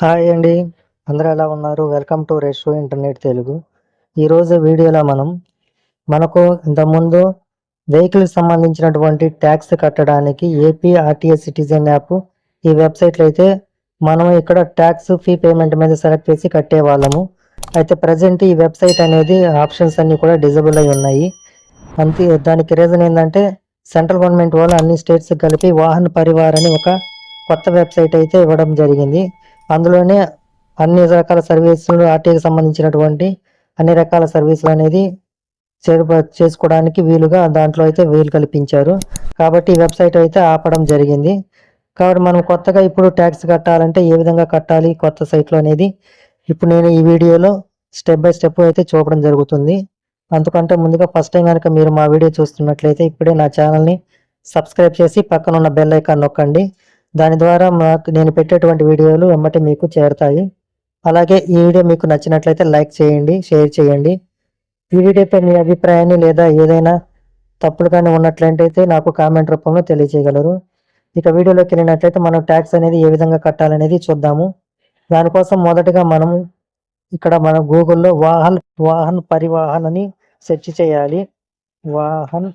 Hi అండి. అందరూ ఎలా ఉన్నారు? Welcome to రెషో internet Telugu. ఈరోజు వీడియోలో మనం మనకు ఇంతకుముందు వెహికల్ సంబంధించినటువంటి ట్యాక్స్ కట్టడానికి ఏపీ ఆర్టీఎస్ సిటిజన్ యాప్ ఈ వెబ్సైట్లో అయితే మనం ఇక్కడ ట్యాక్స్ ఫీ పేమెంట్ మీద సెలెక్ట్ చేసి కట్టేవాళ్ళము. అయితే ప్రజెంట్ ఈ వెబ్సైట్ అనేది ఆప్షన్స్ అన్నీ కూడా డిజబుల్ అయి ఉన్నాయి. అంతే దానికి రీజన్ ఏంటంటే సెంట్రల్ గవర్నమెంట్ వాళ్ళు అన్ని స్టేట్స్ కలిపి వాహన పరివార్ అని ఒక కొత్త వెబ్సైట్ అయితే ఇవ్వడం జరిగింది. అందులోనే అన్ని రకాల సర్వీసులు ఆర్టీకి సంబంధించినటువంటి అన్ని రకాల సర్వీసులు అనేది చేరుప- చేసుకోవడానికి వీలుగా దాంట్లో అయితే వీలు కల్పించారు. కాబట్టి ఈ వెబ్సైట్ అయితే ఆపడం జరిగింది. కాబట్టి మనం కొత్తగా ఇప్పుడు ట్యాక్స్ కట్టాలంటే ఏ విధంగా కట్టాలి కొత్త సైట్లో అనేది ఇప్పుడు నేను ఈ వీడియోలో స్టెప్ బై స్టెప్ అయితే చూపడం జరుగుతుంది. అందుకంటే ముందుగా ఫస్ట్ టైం కనుక మీరు మా వీడియో చూస్తున్నట్లయితే ఇప్పుడే నా ఛానల్ని సబ్స్క్రైబ్ చేసి పక్కన ఉన్న బెల్ ఐకాన్ నొక్కండి. దాని ద్వారా మాకు నేను పెట్టేటువంటి వీడియోలు వెంబటి మీకు చేరుతాయి. అలాగే ఈ వీడియో మీకు నచ్చినట్లయితే లైక్ చేయండి షేర్ చేయండి. ఈ వీడియోపై మీ అభిప్రాయాన్ని లేదా ఏదైనా తప్పులు కానీ ఉన్నట్లయితే నాకు కామెంట్ రూపంలో తెలియజేయగలరు. ఇక వీడియోలోకి వెళ్ళినట్లయితే మనం ట్యాక్స్ అనేది ఏ విధంగా కట్టాలనేది చూద్దాము. దానికోసం మొదటగా మనం ఇక్కడ మన గూగుల్లో వాహన్ వాహన్ పరివాహన్ అని సెర్చ్ చేయాలి. వాహన్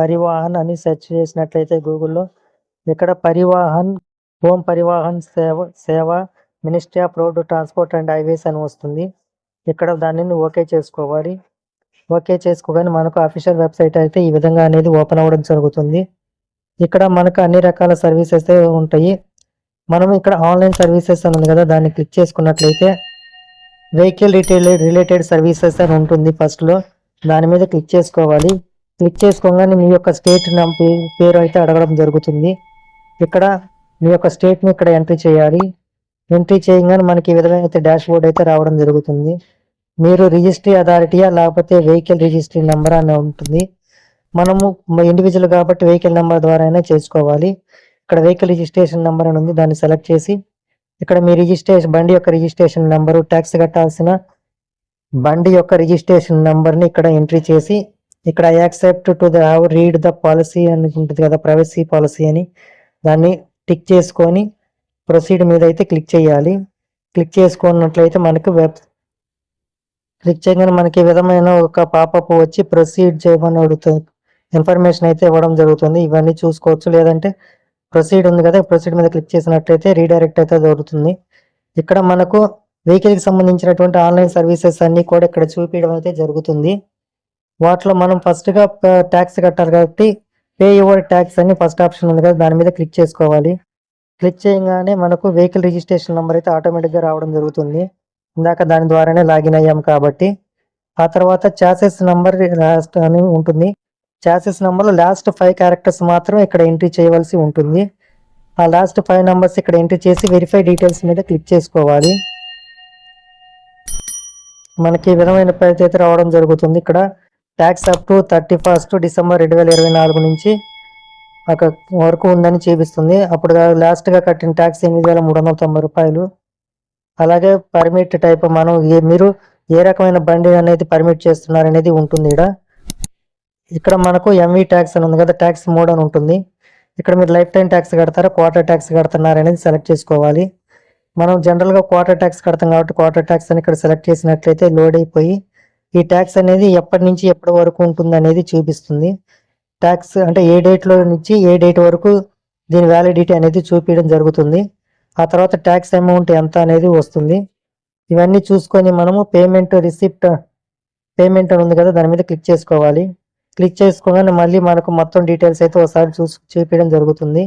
పరివాహన్ అని సెర్చ్ చేసినట్లయితే గూగుల్లో. ఇక్కడ Parivahan home Parivahan Sewa Sewa ministry of road transport and highways అని వస్తుంది. ఇక్కడ దానిని ఓకే చేసుకోవాలి. ఓకే చేసుకోగానే మనకు అఫీషియల్ వెబ్సైట్ అయితే ఈ విధంగా అనేది ఓపెన్ అవ్వడం జరుగుతుంది. ఇక్కడ మనకు అన్ని రకాల సర్వీసెస్ ఉంటాయి. మనం ఇక్కడ ఆన్లైన్ సర్వీసెస్ అని ఉంది కదా దాన్ని క్లిక్ చేసుకున్నట్లయితే వెహికల్ రిటైల్ రిలేటెడ్ సర్వీసెస్ అని ఉంటుంది ఫస్ట్లో. దాని మీద క్లిక్ చేసుకోవాలి. క్లిక్ చేసుకోగానే మీ యొక్క స్టేట్ పేరు అయితే అడగడం జరుగుతుంది. ఇక్కడ మీ యొక్క స్టేట్ని ఇక్కడ ఎంట్రీ చేయాలి. ఎంట్రీ చేయగానే మనకి ఈ విధంగా అయితే డాష్ బోర్డ్ అయితే రావడం జరుగుతుంది. మీరు రిజిస్ట్రీ అథారిటీయా లేకపోతే వెహికల్ రిజిస్ట్రీ నెంబర్ అని ఉంటుంది. మనము ఇండివిజువల్ కాబట్టి వెహికల్ నెంబర్ ద్వారా అయినా చేసుకోవాలి. ఇక్కడ వెహికల్ రిజిస్ట్రేషన్ నెంబర్ అని ఉంది దాన్ని సెలెక్ట్ చేసి ఇక్కడ మీ రిజిస్ట్రేషన్ బండి యొక్క రిజిస్ట్రేషన్ నెంబరు ట్యాక్స్ కట్టాల్సిన బండి యొక్క రిజిస్ట్రేషన్ నెంబర్ని ఇక్కడ ఎంట్రీ చేసి ఇక్కడ accept to the read the policy అని ఉంటుంది కదా ప్రైవసీ పాలసీ అని. దాన్ని టిక్ చేసుకొని ప్రొసీడ్ మీద అయితే క్లిక్ చేయాలి. క్లిక్ చేసుకున్నట్లయితే మనకి వెబ్ క్లిక్ చేయగానే మనకి ఈ విధమైన ఒక పాపప్ వచ్చి ప్రొసీడ్ చేయమని అడుగుతుంది ఇన్ఫర్మేషన్ అయితే ఇవ్వడం జరుగుతుంది. ఇవన్నీ చూసుకోవచ్చు. లేదంటే ప్రొసీడ్ ఉంది కదా ప్రొసీడ్ మీద క్లిక్ చేసినట్లయితే రీడైరెక్ట్ అయితే దొరుకుతుంది. ఇక్కడ మనకు వెహికల్కి సంబంధించినటువంటి ఆన్లైన్ సర్వీసెస్ అన్నీ కూడా ఇక్కడ చూపించడం అయితే జరుగుతుంది. వాటిలో మనం ఫస్ట్గా ట్యాక్స్ కట్టాలి కాబట్టి పే యువర్ ట్యాక్స్ అని ఫస్ట్ ఆప్షన్ ఉంది కదా దాని మీద క్లిక్ చేసుకోవాలి. క్లిక్ చేయగానే మనకు వెహికల్ రిజిస్ట్రేషన్ నెంబర్ అయితే ఆటోమేటిక్గా రావడం జరుగుతుంది. ఇందాక దాని ద్వారానే లాగిన్ అయ్యాం కాబట్టి. ఆ తర్వాత చాసెస్ నంబర్ లాస్ట్ అని ఉంటుంది. చాసెస్ నెంబర్లో లాస్ట్ ఫైవ్ క్యారెక్టర్స్ మాత్రం ఇక్కడ ఎంట్రీ చేయవలసి ఉంటుంది. ఆ లాస్ట్ ఫైవ్ నెంబర్స్ ఇక్కడ ఎంట్రీ చేసి వెరిఫై డీటెయిల్స్ మీద క్లిక్ చేసుకోవాలి. మనకి ఈ విధమైన పరిస్థితి అయితే రావడం జరుగుతుంది ఇక్కడ. Tax up to thirty first December రెండు వేల ఇరవై నాలుగు నుంచి ఒక వరకు ఉందని చూపిస్తుంది. అప్పుడు లాస్ట్గా కట్టిన ట్యాక్స్ ఎనిమిది వేల మూడు వందల తొంభై రూపాయలు. అలాగే పర్మిట్ టైప్ మనం ఏ మీరు ఏ రకమైన బండి అనేది పర్మిట్ చేస్తున్నారు అనేది ఉంటుంది ఇక్కడ ఇక్కడ మనకు ఎంవి ట్యాక్స్ అని ఉంది కదా ట్యాక్స్ మోడ్ అని ఉంటుంది. ఇక్కడ మీరు లైఫ్ టైం ట్యాక్స్ కడతారా క్వార్టర్ ట్యాక్స్ కడుతున్నారు అనేది సెలెక్ట్ చేసుకోవాలి. మనం జనరల్గా క్వార్టర్ ట్యాక్స్ కడతాం కాబట్టి క్వార్టర్ ట్యాక్స్ అని ఇక్కడ సెలెక్ట్ చేసినట్లయితే లోడ్ అయిపోయి ఈ ట్యాక్స్ అనేది ఎప్పటి నుంచి ఎప్పటి వరకు ఉంటుంది అనేది చూపిస్తుంది. ట్యాక్స్ అంటే ఏ డేట్లో నుంచి ఏ డేట్ వరకు దీని వ్యాలిడిటీ అనేది చూపించడం జరుగుతుంది. ఆ తర్వాత ట్యాక్స్ అమౌంట్ ఎంత అనేది వస్తుంది. ఇవన్నీ చూసుకొని మనము పేమెంట్ రిసిప్ట్ పేమెంట్ అని ఉంది కదా దాని మీద క్లిక్ చేసుకోవాలి. క్లిక్ చేసుకోగానే మళ్ళీ మనకు మొత్తం డీటెయిల్స్ అయితే ఒకసారి చూసి చూపించడం జరుగుతుంది.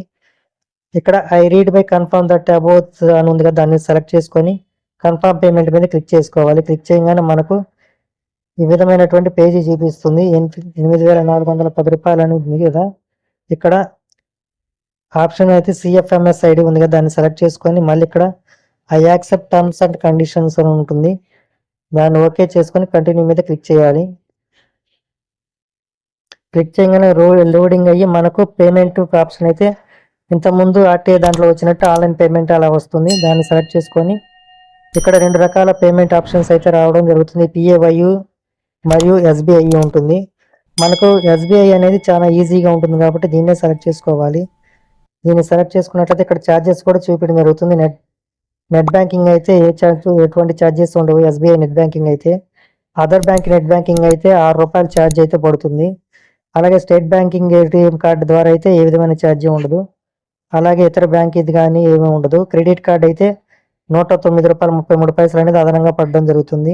ఇక్కడ I read by confirm that about అని ఉంది కదా దాన్ని సెలెక్ట్ చేసుకొని కన్ఫర్మ్ పేమెంట్ మీద క్లిక్ చేసుకోవాలి. క్లిక్ చేయగానే మనకు ఈ విధమైనటువంటి పేజీ చూపిస్తుంది. ఎనిమిది వేల నాలుగు వందల పది రూపాయలు అని ఉంది కదా. ఇక్కడ ఆప్షన్ అయితే సిఎఫ్ఎంఎస్ ఐడి ఉంది కదా దాన్ని సెలెక్ట్ చేసుకొని మళ్ళీ ఇక్కడ I accept terms and conditions అని ఉంటుంది. దాన్ని ఓకే చేసుకొని కంటిన్యూ మీద క్లిక్ చేయాలి. క్లిక్ చేయగానే రో లోడింగ్ అయ్యి మనకు పేమెంట్ ఆప్షన్ అయితే ఇంతకుముందు ఆర్టీఏ దాంట్లో వచ్చినట్టు ఆన్లైన్ పేమెంట్ అలా వస్తుంది. దాన్ని సెలెక్ట్ చేసుకొని ఇక్కడ రెండు రకాల పేమెంట్ ఆప్షన్స్ అయితే రావడం జరుగుతుంది. పిఏవైయు మరియు ఎస్బీఐ ఉంటుంది. మనకు ఎస్బీఐ అనేది చాలా ఈజీగా ఉంటుంది కాబట్టి దీన్నే సెలెక్ట్ చేసుకోవాలి. దీన్ని సెలెక్ట్ చేసుకున్నట్లయితే ఇక్కడ ఛార్జెస్ కూడా చూపించడం జరుగుతుంది. నెట్ నెట్ బ్యాంకింగ్ అయితే ఏ ఛార్జ్ ఎటువంటి ఛార్జెస్ ఉండవు. ఎస్బీఐ నెట్ బ్యాంకింగ్ అయితే. అదర్ బ్యాంక్ నెట్ బ్యాంకింగ్ అయితే ఆరు రూపాయల ఛార్జ్ అయితే పడుతుంది. అలాగే స్టేట్ బ్యాంకింగ్ ఏటీఎం కార్డు ద్వారా అయితే ఏ విధమైన ఛార్జీ ఉండదు. అలాగే ఇతర బ్యాంక్ ఇది కానీ ఏమీ ఉండదు. క్రెడిట్ కార్డ్ అయితే నూట తొమ్మిది రూపాయలు ముప్పై మూడు పైసలు అనేది అదనంగా పడడం జరుగుతుంది.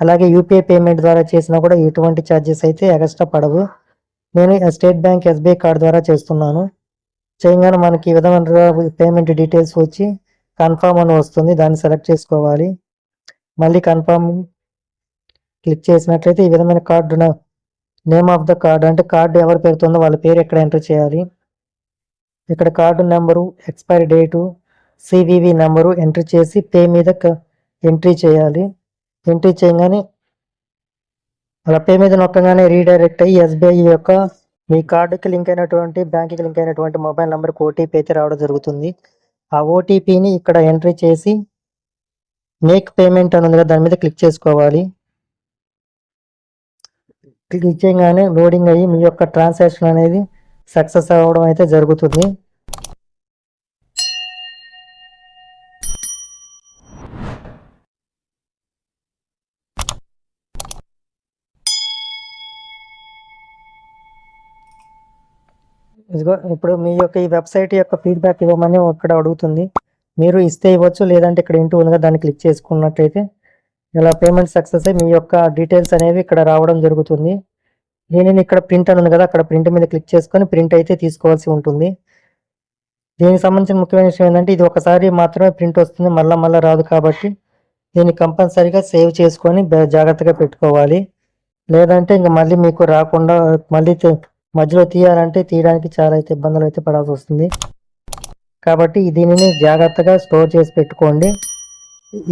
అలాగే యూపీఐ పేమెంట్ ద్వారా చేసినా కూడా ఎటువంటి ఛార్జెస్ అయితే ఎక్స్ట్రా పడవు. నేను స్టేట్ బ్యాంక్ ఎస్బీఐ కార్డు ద్వారా చేస్తున్నాను. చేయగానే మనకి ఈ విధమైన పేమెంట్ డీటెయిల్స్ వచ్చి కన్ఫర్మ్ అని వస్తుంది. దాన్ని సెలెక్ట్ చేసుకోవాలి. మళ్ళీ కన్ఫర్మ్ క్లిక్ చేసినట్లయితే ఈ విధమైన card name of the card అంటే కార్డు ఎవరి పేరుతుందో వాళ్ళ పేరు ఎక్కడ ఎంటర్ చేయాలి. ఇక్కడ card number expiry date CVV number enter చేసి పే మీద ఎంట్రీ చేయాలి. ఎంట్రీ చేయగానే అలా పే మీద నొక్కగానే రీడైరెక్ట్ అయ్యి ఎస్బీఐ యొక్క మీ కార్డుకి లింక్ అయినటువంటి బ్యాంక్కి లింక్ అయినటువంటి మొబైల్ నెంబర్కి ఓటీపీ అయితే రావడం జరుగుతుంది. ఆ ఓటీపీని ఇక్కడ ఎంట్రీ చేసి మేక్ పేమెంట్ అని ఉంది కదా దాని మీద క్లిక్ చేసుకోవాలి. క్లిక్ చేయగానే లోడింగ్ అయ్యి మీ యొక్క ట్రాన్సాక్షన్ అనేది సక్సెస్ అవ్వడం అయితే జరుగుతుంది. ఇదిగో ఇప్పుడు మీ యొక్క ఈ వెబ్సైట్ యొక్క ఫీడ్బ్యాక్ ఇవ్వమని ఇక్కడ అడుగుతుంది. మీరు ఇస్తే ఇవ్వచ్చు లేదంటే ఇక్కడ ఇంటూ ఉందిగా దాన్ని క్లిక్ చేసుకున్నట్లయితే ఇలా పేమెంట్ సక్సెస్ అయ్యి మీ యొక్క డీటెయిల్స్ అనేవి ఇక్కడ రావడం జరుగుతుంది. దీనిని ఇక్కడ ప్రింట్ అని ఉంది కదా అక్కడ ప్రింట్ మీద క్లిక్ చేసుకొని ప్రింట్ అయితే తీసుకోవాల్సి ఉంటుంది. దీనికి సంబంధించిన ముఖ్యమైన విషయం ఏంటంటే ఇది ఒకసారి మాత్రమే ప్రింట్ వస్తుంది మళ్ళా మళ్ళీ రాదు కాబట్టి దీన్ని కంపల్సరీగా సేవ్ చేసుకొని జాగ్రత్తగా పెట్టుకోవాలి. లేదంటే ఇంకా మళ్ళీ మీకు రాకుండా మళ్ళీ మధ్యలో తీయాలంటే తీయడానికి చాలా అయితే ఇబ్బందులు అయితే పడాల్సి వస్తుంది. కాబట్టి దీనిని జాగ్రత్తగా స్టోర్ చేసి పెట్టుకోండి.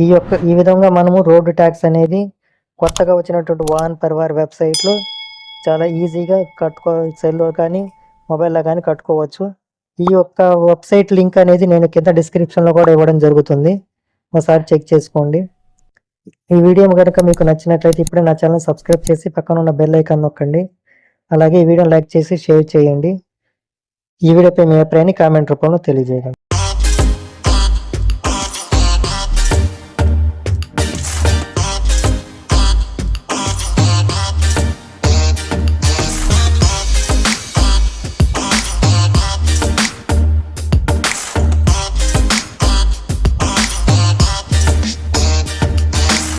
ఈ యొక్క ఈ విధంగా మనము రోడ్డు ట్యాక్స్ అనేది కొత్తగా వచ్చినటువంటి వాహన్ పరివార్ వెబ్సైట్లో చాలా ఈజీగా కట్టుకో సెల్లో కానీ మొబైల్లో కానీ కట్టుకోవచ్చు. ఈ యొక్క వెబ్సైట్ లింక్ అనేది నేను కింద డిస్క్రిప్షన్లో కూడా ఇవ్వడం జరుగుతుంది. ఒకసారి చెక్ చేసుకోండి. ఈ వీడియో కనుక మీకు నచ్చినట్లయితే ఇప్పుడే నా ఛానల్ సబ్స్క్రైబ్ చేసి పక్కన ఉన్న బెల్ ఐకాన్ నొక్కండి. అలాగే ఈ వీడియో లైక్ చేసి షేర్ చేయండి. ఈ వీడియోపై మీ అభిప్రాయాన్ని కామెంట్ రూపంలో తెలియజేయండి.